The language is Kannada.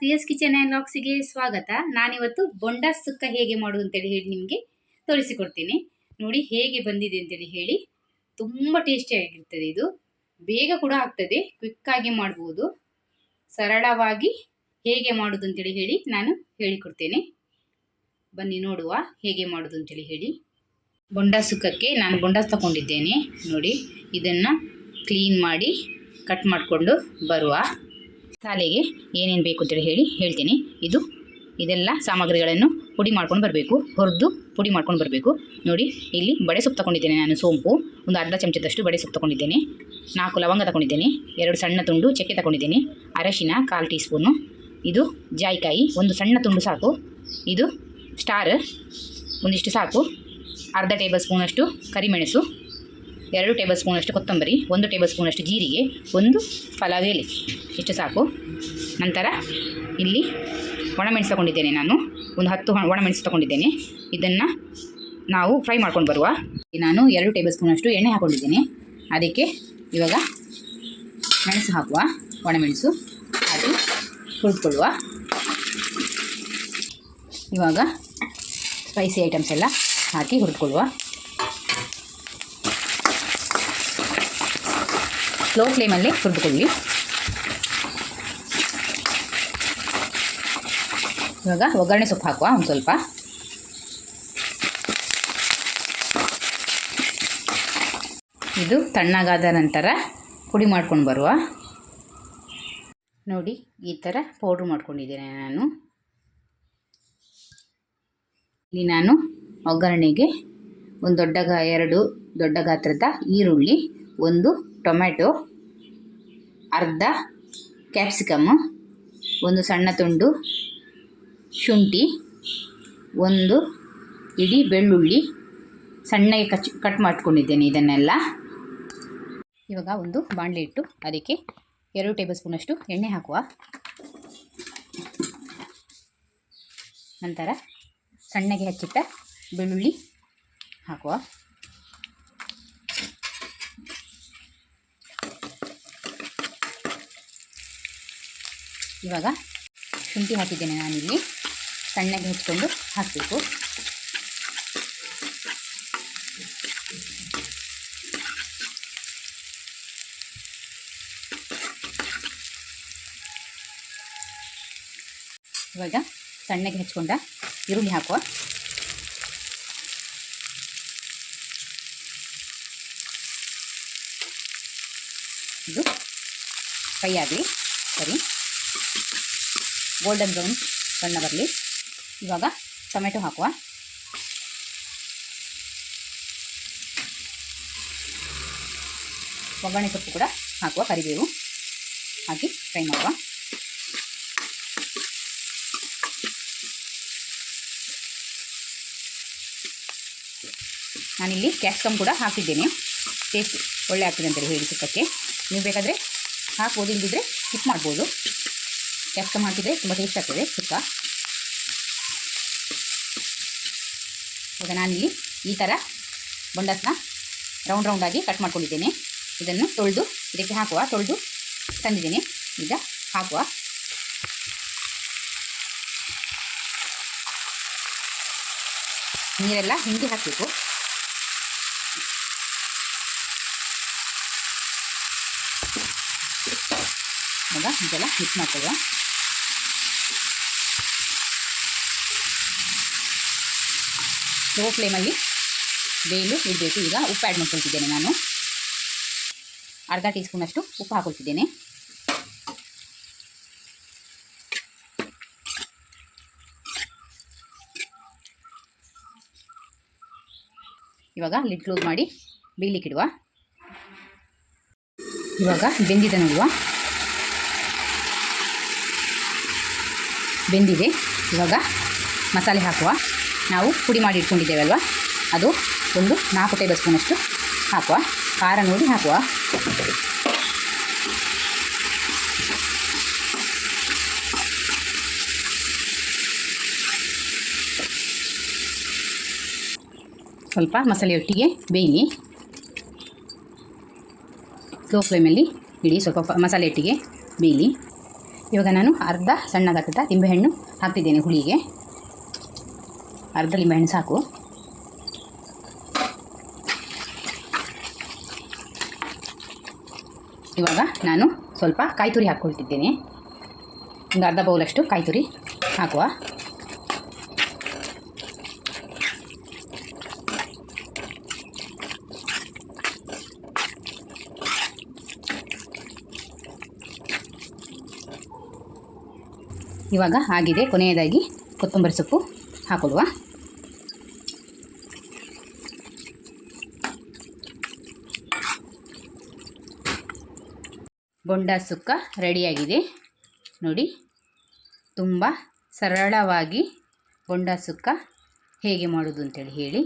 ಕ್ರಿಯಸ್ ಕಿಚನ್ ಆ್ಯಂಡ್ ಲಾಕ್ಸಿಗೆ ಸ್ವಾಗತ. ನಾನಿವತ್ತು ಬೊಂಡ ಸುಕ್ಕ ಹೇಗೆ ಮಾಡೋದು ಅಂತೇಳಿ ಹೇಳಿ ನಿಮಗೆ ತೋರಿಸಿಕೊಡ್ತೀನಿ. ನೋಡಿ ಹೇಗೆ ಬಂದಿದೆ ಅಂತೇಳಿ ಹೇಳಿ. ತುಂಬ ಟೇಸ್ಟಿಯಾಗಿರ್ತದೆ ಇದು. ಬೇಗ ಕೂಡ ಆಗ್ತದೆ ಕ್ವಿಕ್ಕಾಗಿ ಮಾಡ್ಬೋದು. ಸರಳವಾಗಿ ಹೇಗೆ ಮಾಡೋದು ಅಂತೇಳಿ ಹೇಳಿ ನಾನು ಹೇಳಿಕೊಡ್ತೇನೆ. ಬನ್ನಿ ನೋಡುವ ಹೇಗೆ ಮಾಡೋದು ಅಂತೇಳಿ ಹೇಳಿ. ಬೊಂಡ ಸುಕ್ಕಕ್ಕೆ ನಾನು ಬೊಂಡ ತಗೊಂಡಿದ್ದೇನೆ. ನೋಡಿ, ಇದನ್ನು ಕ್ಲೀನ್ ಮಾಡಿ ಕಟ್ ಮಾಡಿಕೊಂಡು ಬರುವ. ಶಾಲೆಗೆ ಏನೇನು ಬೇಕು ಅಂತೇಳಿ ಹೇಳಿ ಹೇಳ್ತೀನಿ. ಇದು, ಇದೆಲ್ಲ ಸಾಮಗ್ರಿಗಳನ್ನು ಪುಡಿ ಮಾಡ್ಕೊಂಡು ಬರಬೇಕು, ಹುರಿದು ಪುಡಿ ಮಾಡ್ಕೊಂಡು ಬರಬೇಕು. ನೋಡಿ, ಇಲ್ಲಿ ಬಡೆ ಸೊಪ್ಪು ತಗೊಂಡಿದ್ದೇನೆ ನಾನು, ಸೋಂಪು. ಒಂದು ಅರ್ಧ ಚಮಚದಷ್ಟು ಬಡೆ ಸೊಪ್ಪು ತಗೊಂಡಿದ್ದೇನೆ. ನಾಲ್ಕು ಲವಂಗ ತಗೊಂಡಿದ್ದೇನೆ. ಎರಡು ಸಣ್ಣ ತುಂಡು ಚಕ್ಕೆ ತಗೊಂಡಿದ್ದೇನೆ. ಅರಶಿನ ಕಾಲು ಟೀ ಸ್ಪೂನು. ಇದು ಜಾಯಿಕಾಯಿ. ಒಂದು ಸಣ್ಣ ತುಂಡು ಸಾಕು. ಇದು ಸ್ಟಾರ್. ಒಂದಿಷ್ಟು ಸಾಕು. ಅರ್ಧ ಟೇಬಲ್ ಸ್ಪೂನಷ್ಟು ಕರಿಮೆಣಸು. ಎರಡು ಟೇಬಲ್ ಸ್ಪೂನಷ್ಟು ಕೊತ್ತಂಬರಿ, ಒಂದು ಟೇಬಲ್ ಸ್ಪೂನಷ್ಟು ಜೀರಿಗೆ, ಒಂದು ಪಲಾವ್ ಎಲೆ. ಇಷ್ಟು ಸಾಕು. ನಂತರ ಇಲ್ಲಿ ಒಣಮೆಣಸು ತಗೊಂಡಿದ್ದೇನೆ ನಾನು. ಒಂದು ಹತ್ತು ಒಣಮೆಣಸು ತಗೊಂಡಿದ್ದೇನೆ. ಇದನ್ನು ನಾವು ಫ್ರೈ ಮಾಡ್ಕೊಂಡು ಬರುವ. ನಾನು ಎರಡು ಟೇಬಲ್ ಸ್ಪೂನಷ್ಟು ಎಣ್ಣೆ ಹಾಕ್ಕೊಂಡಿದ್ದೇನೆ ಅದಕ್ಕೆ ಇವಾಗ ಮೆಣಸು ಹಾಕುವ. ಒಣಮೆಣಸು ಹಾಕಿ ಹುರಿದುಕೊಳ್ಳುವ. ಇವಾಗ ಸ್ಪೈಸಿ ಐಟಮ್ಸ್ ಎಲ್ಲ ಹಾಕಿ ಹುರಿದುಕೊಳ್ಳುವ. ಸ್ಲೋ ಫ್ಲೇಮಲ್ಲಿ ಹುರಿದುಕೊಳ್ಳಿ. ಇವಾಗ ಒಗ್ಗರಣೆ ಸೊಪ್ಪು ಹಾಕುವ, ಒಂದು ಸ್ವಲ್ಪ. ಇದು ತಣ್ಣಗಾದ ನಂತರ ಪುಡಿ ಮಾಡ್ಕೊಂಡು ಬರುವ. ನೋಡಿ, ಈ ಥರ ಪೌಡ್ರ್ ಮಾಡ್ಕೊಂಡಿದ್ದೇನೆ ನಾನು. ಇಲ್ಲಿ ನಾನು ಒಗ್ಗರಣೆಗೆ ಒಂದು ದೊಡ್ಡ ಗಾ ಎರಡು ದೊಡ್ಡ ಗಾತ್ರದ ಈರುಳ್ಳಿ, ಒಂದು ಟೊಮ್ಯಾಟೊ, ಅರ್ಧ ಕ್ಯಾಪ್ಸಿಕಮ್, ಒಂದು ಸಣ್ಣ ತುಂಡು ಶುಂಠಿ, ಒಂದು ಇಡಿ ಬೆಳ್ಳುಳ್ಳಿ. ಸಣ್ಣಗೆ ಕಚ್, ಕಟ್ ಮಾಡ್ಕೊಂಡಿದ್ದೇನೆ ಇದನ್ನೆಲ್ಲ. ಇವಾಗ ಒಂದು ಬಾಣಲೆ ಇಟ್ಟು ಅದಕ್ಕೆ ಎರಡು ಟೇಬಲ್ ಸ್ಪೂನಷ್ಟು ಎಣ್ಣೆ ಹಾಕುವ. ನಂತರ ಸಣ್ಣಗೆ ಹಚ್ಚಿಟ್ಟ ಬೆಳ್ಳುಳ್ಳಿ ಹಾಕುವ. ಇವಾಗ ಶುಂಠಿ ಹಾಕಿದ್ದೇನೆ ನಾನಿಲ್ಲಿ. ಸಣ್ಣಗೆ ಹೆಚ್ಚಿಕೊಂಡು ಹಾಕಬೇಕು. ಇವಾಗ ಸಣ್ಣಗೆ ಹೆಚ್ಕೊಂಡ ಈರುಳ್ಳಿ ಹಾಕುವ. ಇದು ಕೈ ಆಗಲಿ. ಸರಿ. ಗೋಲ್ಡನ್ ಬ್ರೌನ್ ಬಣ್ಣ ಬರಲಿ. ಇವಾಗ ಟೊಮೆಟೊ ಹಾಕುವ. ಒಗ್ಗರಣೆ ಸೊಪ್ಪು ಕೂಡ ಹಾಕುವ, ಕರಿಬೇವು ಹಾಕಿ ಫ್ರೈ ಮಾಡುವ. ನಾನಿಲ್ಲಿ ಕ್ಯಾಪ್ಸಿಕಮ್ ಕೂಡ ಹಾಕಿದ್ದೇನೆ. ಟೇಸ್ಟ್ ಒಳ್ಳೆ ಆಗ್ತದೆ ಅಂತೇಳಿ ಹೇಳಿ ಸುಕ್ಕಕ್ಕೆ. ನೀವು ಬೇಕಾದರೆ ಹಾಕ್ಬೋದು ಇಲ್ಲದಿದ್ದರೆ ಸ್ಕಿಪ್ ಮಾಡ್ಬೋದು. ಕ್ಯಾಪ್ಸಿಕಮ್ ಹಾಕಿದರೆ ತುಂಬ ಟೇಸ್ಟ್ ಆಗ್ತದೆ ಸುಕ್ಕ. ಈಗ ನಾನಿಲ್ಲಿ ಈ ಥರ ಬೊಂಡಸ್ನ ರೌಂಡ್ ರೌಂಡಾಗಿ ಕಟ್ ಮಾಡ್ಕೊಂಡಿದ್ದೇನೆ. ಇದನ್ನು ತೊಳೆದು ಇದಕ್ಕೆ ಹಾಕುವ, ತೊಳೆದು ತಂದಿದ್ದೇನೆ. ಈಗ ಹಾಕುವ. ನೀರೆಲ್ಲ ಹಿಂಡಿ ಹಾಕಬೇಕು. ಈಗ ಇದೆಲ್ಲ ಮಿಕ್ಸ್ ಮಾಡ್ಕೊಳ್ಳುವ. ಲೋ ಫ್ಲೇಮಲ್ಲಿ ಬೇಯಲು ಇಡಬೇಕು ಈಗ ಉಪ್ಪು ಆ್ಯಡ್ ಮಾಡ್ಕೊಳ್ತಿದ್ದೇನೆ ನಾನು. ಅರ್ಧ ಟೀ ಸ್ಪೂನಷ್ಟು ಉಪ್ಪು ಹಾಕೊಳ್ತಿದ್ದೇನೆ. ಇವಾಗ ಲಿಡ್ ಕ್ಲೋಸ್ ಮಾಡಿ ಬೇಯಲಿಕ್ಕಿಡುವ ಇವಾಗ ಬೆಂದಿದೆ ನೋಡುವ. ಬೆಂದಿದೆ. ಇವಾಗ ಮಸಾಲೆ ಹಾಕುವ. ನಾವು ಪುಡಿ ಮಾಡಿ ಇಟ್ಕೊಂಡಿದ್ದೇವಲ್ವ? ಅದು ಒಂದು ನಾಲ್ಕು ಟೇಬಲ್ ಸ್ಪೂನಷ್ಟು ಹಾಕುವ. ಖಾರ ನೋಡಿ ಹಾಕುವ. ಸ್ವಲ್ಪ ಮಸಾಲೆಯೊಟ್ಟಿಗೆ ಬೇಯಲಿ ಸ್ಲೋ ಫ್ಲೇಮಲ್ಲಿ ಇಡಿ, ಸ್ವಲ್ಪ ಮಸಾಲೆಯೊಟ್ಟಿಗೆ ಬೇಯಲಿ ಇವಾಗ ನಾನು ಅರ್ಧ ಸಣ್ಣ ಗಾತ್ರದ ನಿಂಬೆಹಣ್ಣು ಹಾಕ್ತಿದ್ದೇನೆ ಹುಳಿಗೆ. ಅರ್ಧ ಮೆಣಸು ಸಾಕು. ಇವಾಗ ನಾನು ಸ್ವಲ್ಪ ಕಾಯಿ ತುರಿ ಹಾಕ್ಕೊಳ್ತಿದ್ದೇನೆ. ಒಂದು ಅರ್ಧ ಬೌಲಷ್ಟು ಕಾಯಿ ತುರಿ ಹಾಕುವ. ಇವಾಗ ಆಗಿದೆ ಕೊನೆಯದಾಗಿ ಕೊತ್ತಂಬರಿ ಸೊಪ್ಪು ಹಾಕೊಳ್ಳುವ. ಬೊಂಡ ಸುಕ್ಕ ರೆಡಿಯಾಗಿದೆ. ನೋಡಿ ತುಂಬ ಸರಳವಾಗಿ ಬೊಂಡ ಸುಕ್ಕ ಹೇಗೆ ಮಾಡೋದು ಅಂತೇಳಿ ಹೇಳಿ.